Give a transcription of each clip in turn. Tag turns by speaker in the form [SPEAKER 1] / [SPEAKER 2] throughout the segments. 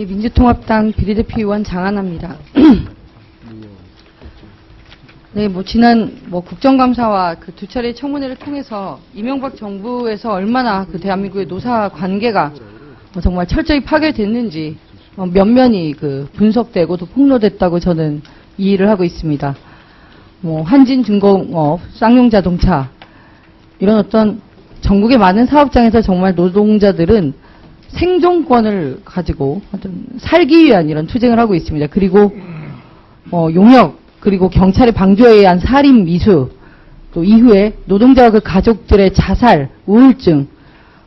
[SPEAKER 1] 네, 민주통합당 비례대표 의원 장하나입니다. 네, 뭐 지난 뭐 국정감사와 그 두 차례 청문회를 통해서 이명박 정부에서 얼마나 그 대한민국의 노사 관계가 뭐 정말 철저히 파괴됐는지 어, 면면이 그 분석되고 또 폭로됐다고 저는 이해를 하고 있습니다. 뭐 한진 중공업, 쌍용 자동차 이런 어떤 전국의 많은 사업장에서 정말 노동자들은 생존권을 가지고 어떤 살기 위한 이런 투쟁을 하고 있습니다. 그리고 어, 용역 그리고 경찰의 방조에 의한 살인 미수 또 이후에 노동자와 그 가족들의 자살, 우울증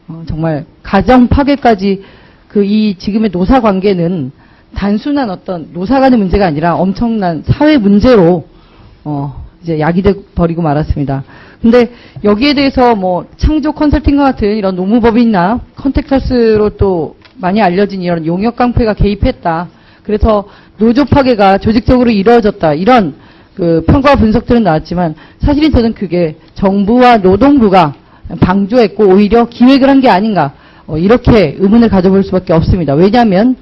[SPEAKER 1] 어, 정말 가정 파괴까지 그 이 지금의 노사 관계는 단순한 어떤 노사 간의 문제가 아니라 엄청난 사회 문제로 어, 이제 야기돼 버리고 말았습니다. 근데 여기에 대해서 뭐 창조 컨설팅과 같은 이런 노무법인이나 컨택터스로 또 많이 알려진 이런 용역 깡패가 개입했다. 그래서 노조 파괴가 조직적으로 이루어졌다. 이런 그 평가 분석들은 나왔지만 사실은 저는 그게 정부와 노동부가 방조했고 오히려 기획을 한 게 아닌가. 어, 이렇게 의문을 가져볼 수밖에 없습니다. 왜냐하면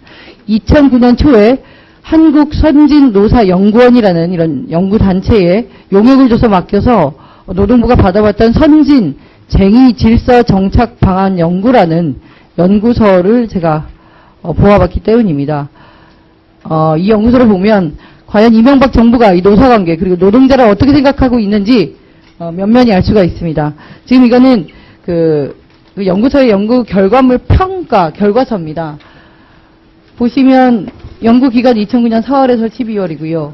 [SPEAKER 1] 2009년 초에 한국선진노사연구원이라는 이런 연구단체에 용역을 줘서 맡겨서 노동부가 받아봤던 선진 쟁의 질서 정착 방안 연구라는 연구서를 제가 어, 보아봤기 때문입니다. 어, 이 연구서를 보면 과연 이명박 정부가 이 노사관계 그리고 노동자를 어떻게 생각하고 있는지 어, 면면히 알 수가 있습니다. 지금 이거는 그, 그 연구소의 연구 결과물 평가 결과서입니다. 보시면 연구 기간 2009년 4월에서 12월이고요.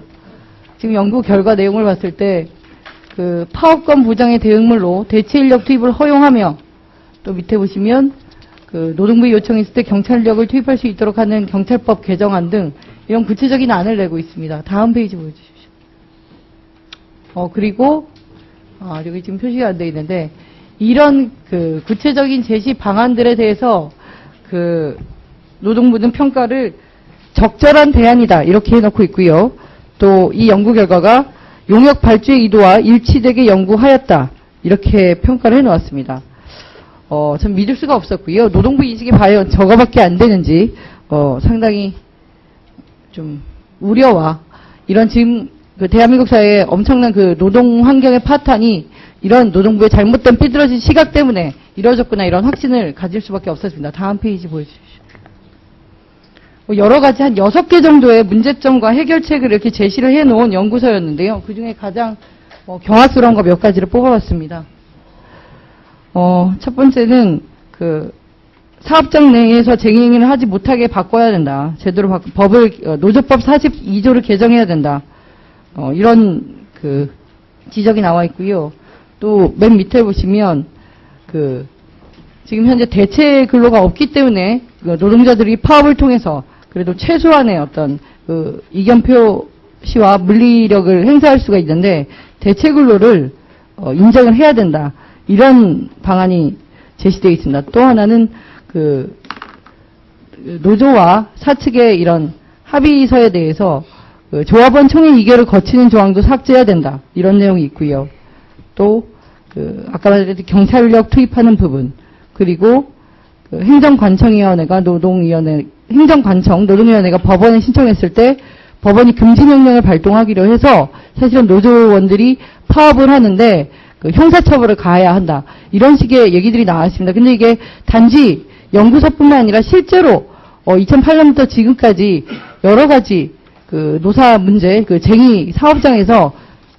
[SPEAKER 1] 지금 연구 결과 내용을 봤을 때 그 파업권 보장의 대응물로 대체 인력 투입을 허용하며 또 밑에 보시면 그 노동부의 요청이 있을 때 경찰력을 투입할 수 있도록 하는 경찰법 개정안 등 이런 구체적인 안을 내고 있습니다. 다음 페이지 보여주십시오. 어 그리고 아 여기 지금 표시가 안 돼 있는데 이런 그 구체적인 제시 방안들에 대해서 그 노동부는 평가를 적절한 대안이다 이렇게 해놓고 있고요. 또 이 연구 결과가 용역 발주의 의도와 일치되게 연구하였다 이렇게 평가를 해놓았습니다. 어, 전 믿을 수가 없었고요. 노동부 인식이 과연 저거밖에 안 되는지 어, 상당히 좀 우려와 이런 지금 그 대한민국 사회의 엄청난 그 노동 환경의 파탄이 이런 노동부의 잘못된 삐뚤어진 시각 때문에 이루어졌구나 이런 확신을 가질 수밖에 없었습니다. 다음 페이지 보여주십시오. 뭐 여러 가지 한 여섯 개 정도의 문제점과 해결책을 이렇게 제시를 해놓은 연구서였는데요. 그 중에 가장 어, 경화스러운 거 몇 가지를 뽑아봤습니다. 어, 첫 번째는 그 사업장 내에서 쟁행을 하지 못하게 바꿔야 된다. 제대로 바- 법을 어, 노조법 42조를 개정해야 된다. 어, 이런 그 지적이 나와 있고요. 또 맨 밑에 보시면 그 지금 현재 대체 근로가 없기 때문에 그 노동자들이 파업을 통해서 그래도 최소한의 어떤 그 이견 표 시와 물리력을 행사할 수가 있는데 대체 근로를 어, 인정을 해야 된다. 이런 방안이 제시되어 있습니다. 또 하나는 그 노조와 사측의 이런 합의서에 대해서 그 조합원 총회 이결을 거치는 조항도 삭제해야 된다. 이런 내용이 있고요. 또, 그, 아까 말했듯이 경찰력 투입하는 부분, 그리고 그 행정관청위원회가 노동위원회, 행정관청, 노동위원회가 법원에 신청했을 때 법원이 금지 명령을 발동하기로 해서 사실은 노조원들이 파업을 하는데 그 형사처벌을 가해야 한다. 이런 식의 얘기들이 나왔습니다. 근데 이게 단지 연구서뿐만 아니라 실제로 어, 2008년부터 지금까지 여러 가지 그 노사 문제, 그 쟁의 사업장에서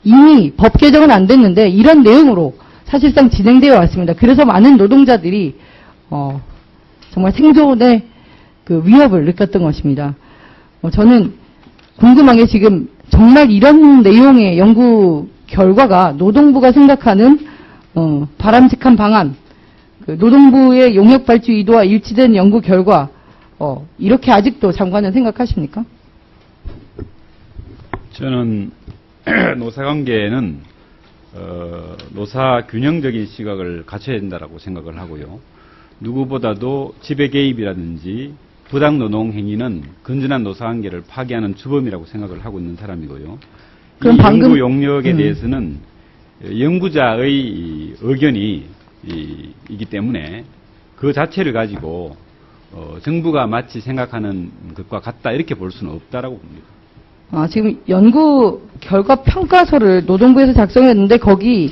[SPEAKER 1] 이미 법 개정은 안 됐는데 이런 내용으로 사실상 진행되어 왔습니다. 그래서 많은 노동자들이 어, 정말 생존의 그 위협을 느꼈던 것입니다. 어, 저는 궁금한 게 지금 정말 이런 내용의 연구 결과가 노동부가 생각하는 어, 바람직한 방안, 그 노동부의 용역 발주 의도와 일치된 연구 결과 어, 이렇게 아직도 장관은 생각하십니까?
[SPEAKER 2] 저는 노사관계는 어, 노사 균형적인 시각을 갖춰야 된다라고 생각을 하고요. 누구보다도 지배 개입이라든지 부당 노동 행위는 건전한 노사관계를 파괴하는 주범이라고 생각을 하고 있는 사람이고요.
[SPEAKER 1] 그럼
[SPEAKER 2] 이
[SPEAKER 1] 방금-
[SPEAKER 2] 연구 용역에
[SPEAKER 1] 음.
[SPEAKER 2] 대해서는 연구자의 이 의견이 이, 기 때문에 그 자체를 가지고 어, 정부가 마치 생각하는 것과 같다 이렇게 볼 수는 없다라고 봅니다.
[SPEAKER 1] 아, 지금 연구 결과 평가서를 노동부에서 작성했는데 거기는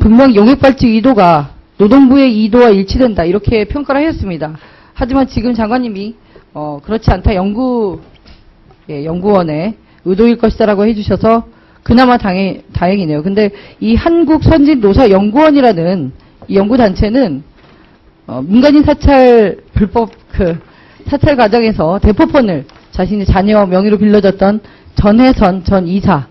[SPEAKER 1] 분명 용역발주 의도가 노동부의 의도와 일치된다 이렇게 평가를 했습니다. 하지만 지금 장관님이 어, 그렇지 않다 연구 예, 연구원의 의도일 것이다라고 해주셔서 그나마 당해, 다행이네요. 근데 이 한국 선진 노사 연구원이라는 이 연구 단체는 어, 민간인 사찰 불법 그 사찰 과정에서 대포폰을 자신의 자녀 명의로 빌려줬던 전혜선 전 이사가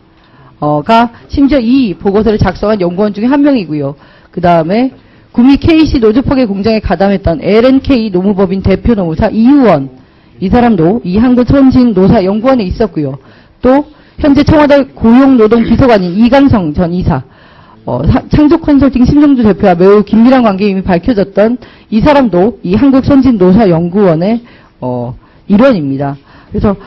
[SPEAKER 1] 심지어 이 보고서를 작성한 연구원 중에 한 명이고요. 그 다음에 구미 KC 노조폭의 공장에 가담했던 LNK 노무법인 대표 노무사 이우원 이 사람도 이 한국 선진 노사 연구원에 있었고요. 또 현재 청와대 고용노동비서관인 이강성 전 이사 어, 사- 창조 컨설팅 심정주 대표와 매우 긴밀한 관계 이미 밝혀졌던 이 사람도 이 한국선진노사연구원의 어, 일원입니다. 그래서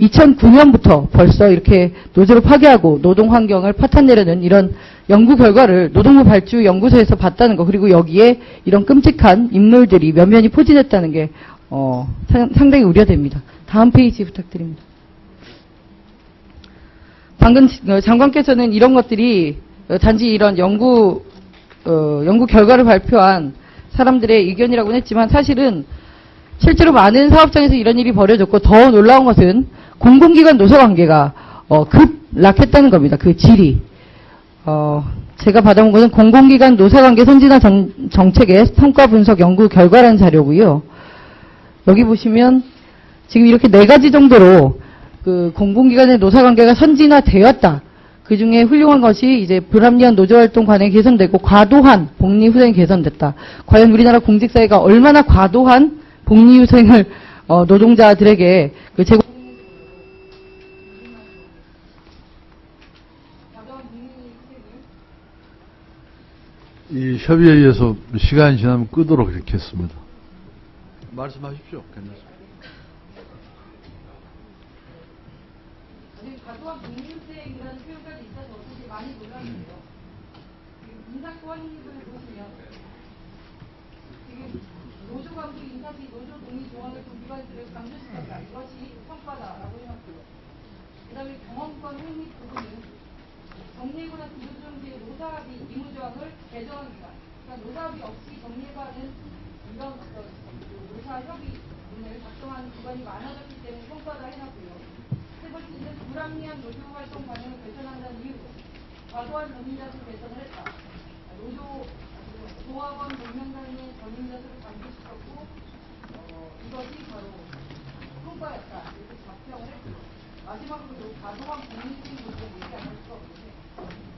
[SPEAKER 1] 2009년부터 벌써 이렇게 노조를 파괴하고 노동 환경을 파탄내려는 이런 연구 결과를 노동부 발주 연구소에서 봤다는 거 그리고 여기에 이런 끔찍한 인물들이 면면이 포진했다는 게 어, 상- 상당히 우려됩니다. 다음 페이지 부탁드립니다. 방금 어, 장관께서는 이런 것들이 어, 단지 이런 연구 어, 연구 결과를 발표한 사람들의 의견이라고는 했지만 사실은 실제로 많은 사업장에서 이런 일이 벌어졌고 더 놀라운 것은 공공기관 노사 관계가 어, 급락했다는 겁니다. 그 질이. 어, 제가 받아온 것은 공공기관 노사관계 선진화 정, 정책의 성과 분석 연구 결과라는 자료고요. 여기 보시면 지금 이렇게 네 가지 정도로 그 공공기관의 노사관계가 선진화되었다. 그 중에 훌륭한 것이 이제 불합리한 노조활동 관행이 개선되고 과도한 복리후생이 개선됐다. 과연 우리나라 공직사회가 얼마나 과도한 복리후생을 어, 노동자들에게 그 제공
[SPEAKER 3] 이 협의에 의해서 시간이 지나면 끄도록 이렇게 했습니다. 말씀하십시오. 괜찮습니다.
[SPEAKER 1] 과도한 복리후생이라는 표현까지 있어서 사실 많이 놀랐는데요. 인사권을 보시면 노조 간부 인사 시 노조 동의 조항을 동기관들을 강조시켰다. 이것이 성과다라고 해놨고요. 그 다음에 경험권 확립 부분은 정리해고나 구조조정지의 노사합 의 의무조항을 개정한 기간. 그러니까 노사합의 없이 정리해고하는 이런 어떤 그 노사 협의 문을 작성하는 기관이 많아졌기 때문에 성과다 해놨고요. 세 번째는 불합리한 노조 활동 관행을 개선한다는 이유로 과도한 전임자수 개선을 했다. 노조 조합원 명명단의 전임자수를 감소시켰고 어, 이것이 바로 성과였다. 이렇게 작평을 했고 마지막으로 과도한 공익性문제를 얘기 안할 수가 없는데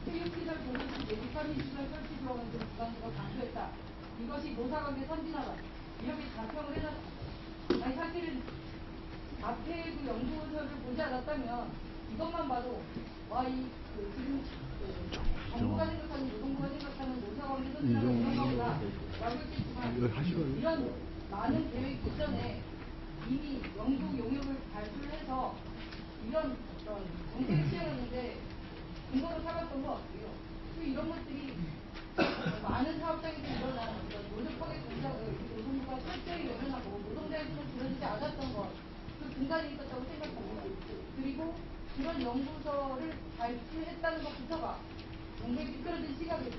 [SPEAKER 1] 체육시설 공익시 내지 편의시설 설치 조항을 좀 부담스러 강조했다. 이것이 노사관계 선진화다. 이렇게 작평을 해놨다. 아니 사실은 앞에 그 연구서를 보지 않았다면 이것만 봐도 와이 그 지금 그 정부가 생각하는 노동부가 생각하는 노사관계 선진화가 이런 거구나 라고 했겠지만 이런 많은 계획 이전에 이미 연구 용역을 발표를 해서 이런 어떤 정책을 시행하는데 근거로 삼았던 것 같고요. 또 이런 것들이 많은 사업장에서 일어난 어떤 노동법의 공작을 노동부가 철저히 외면하고 노동자에서는 들어지지 않았던 것, 그 중간에 있었다고 생각합니다. 그리고 그런 연구서를 발표했다는 것부터가 공백이 미끄러진 시각에서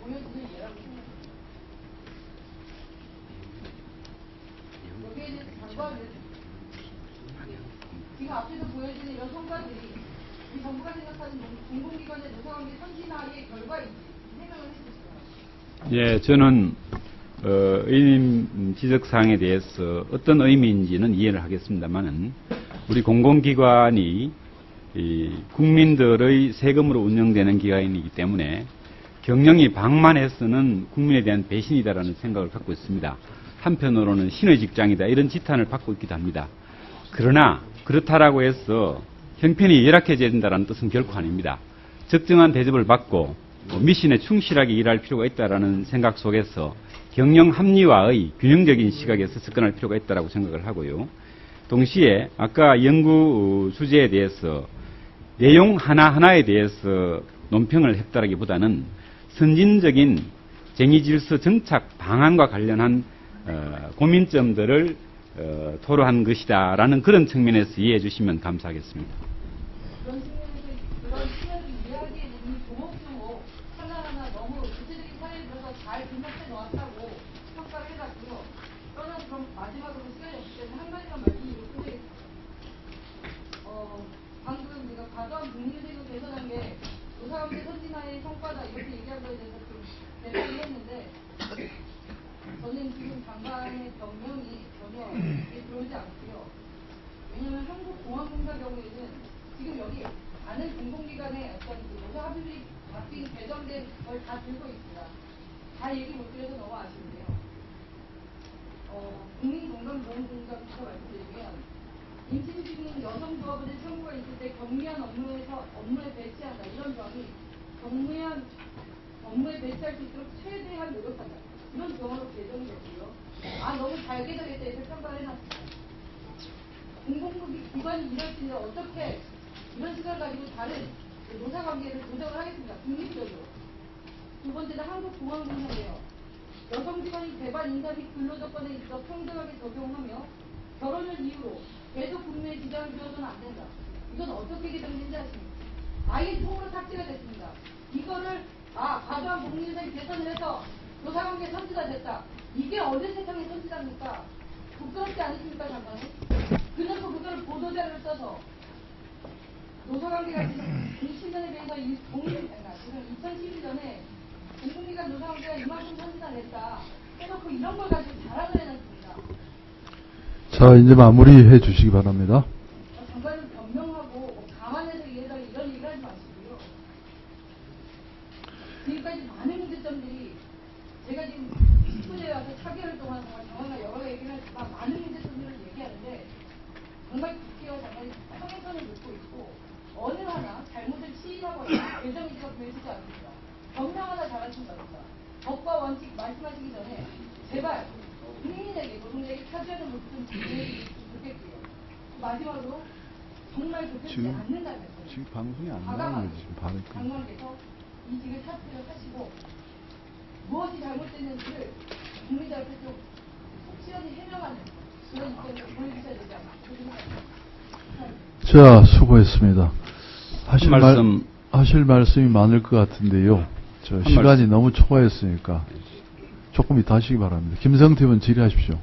[SPEAKER 1] 보여지는 예라고 생각합니다. 여기에 대해서 장관은 지금 앞에서 보여지는 이런 성과들이 이 정부가 생각하는 공공기관의 노사관계 선진화의 결과인지 해명을 해주시죠.
[SPEAKER 2] 예, 저는 어, 의원님 지적사항에 대해서 어떤 의미인지는 이해를 하겠습니다만은 우리 공공기관이 이 국민들의 세금으로 운영되는 기관이기 때문에 경영이 방만해서는 국민에 대한 배신이다라는 생각을 갖고 있습니다. 한편으로는 신의 직장이다 이런 지탄을 받고 있기도 합니다. 그러나 그렇다라고 해서 형편이 열악해져야 된다는 뜻은 결코 아닙니다. 적정한 대접을 받고 뭐 미신에 충실하게 일할 필요가 있다라는 생각 속에서 경영 합리화의 균형적인 시각에서 접근할 필요가 있다라고 생각을 하고요. 동시에 아까 연구 주제에 대해서 내용 하나하나에 대해서 논평을 했다라기보다는 선진적인 쟁의 질서 정착 방안과 관련한 어, 고민점들을 어, 토로한 것이다라는 그런 측면에서 이해해 주시면 감사하겠습니다.
[SPEAKER 4] 그런 측면에서 그런 측면을 이해하기에 이미 조목조목 하나하나 너무 구체적인 사례를 들어서 잘 분석해 놓았다고 평가를 해놨고요. 저는 그럼 마지막으로 시간이 없기 때문에 한 가지만 말씀드리고 끝내겠습니다. 어, 방금 제가 과도한 국민세금 개선한 게 노사관계 선진화의 성과다 이렇게 얘기한 거에 대해서 좀 대답을 했는데 저는 지금 장관의 변명이 전혀 들어오지 않고요. 왜냐하면 한국공항공사 경우에는 지금 여기 많은 공공기관의 어떤 그 노사 합의비 바뀐 개정된 걸 다 들고 있습니다. 다 얘기 못 드려서 너무 아쉬운데요. 어, 말씀드리면 임신 중인 여성 조합원의 청구가 있을 때 경미한 업무에서 업무에 배치한다 이런 조항이 경미한 업무에 배치할 수 있도록 최대한 노력한다 이런 조항으로 개정이 됐고요. 아 너무 잘 개정했다 이렇게 평가를 해놨습니다. 공공기 기관이 이럴 때는 어떻게 이런 시간을 가지고 다른 노사관계를 조정을 하겠습니까? 국민적으로. 두 번째는 한국공항공사인데요. 여성기관이 개발 인사 및 근로조건에 있어 평등하게 적용하며 결혼을 이유로 계속 국내에 지장을 주어서는 안 된다. 이건 어떻게 개정된지 아십니까? 아예 통으로 삭제가 됐습니다. 이거를 아 과도한 복리인사를 개선을 해서 노사관계 선지가 됐다. 이게 어느 세상에 선지답니까? 부끄럽지 않으십니까 장관님? 그래서 그거를 보도자료를 써서 노사관계가 지금 20년에 비해서 이 공립, 아니, 지금 2012년에 공공기관 노사관계가 이만큼 선진화 됐다. 해놓고 이런 걸 가지고 자랑을 해놨습니다.
[SPEAKER 3] 자, 이제 마무리해 주시기 바랍니다.
[SPEAKER 4] 어, 장관은 변명하고 뭐 감안해서 이해다 이런 얘기를 하지 마시고요. 지금까지 많은 문제점들이 제가 지금 10분에 와서 4개월 동안 정말 장관과 여러 가지 얘기를 하지만 많은 문제점들을 얘기하는데 정말 국회와 장관이 평행선을 놓고 있고 어느 하나 잘못을 시인하거나 개정의지가 보여지지 않습니다. 변명 하나 잘하신 겁니다. 법과 원칙 말씀하시기 전에 제발 국민에게 노동자에게 차지하는 모습 좀 지켜주셨으면 좋겠고요. 마지막으로 정말 좋겠지 않는다면
[SPEAKER 3] 지금 방송이 안 나오는 거지, 지금 발언.
[SPEAKER 4] 장관께서 이직을 사퇴를 하시고 무엇이 잘못됐는지를 국민들 앞에 좀 확실하게 해명하는 그런 입장을 보여주셔야 되지 생각합니다.
[SPEAKER 3] 자, 수고했습니다. 하실
[SPEAKER 2] 한
[SPEAKER 3] 말,
[SPEAKER 2] 말씀-
[SPEAKER 3] 하실 말씀이 많을 것 같은데요. 저 시간이
[SPEAKER 2] 말씀.
[SPEAKER 3] 너무 초과했으니까 조금 이따 하시기 바랍니다. 김성태 의원 질의하십시오.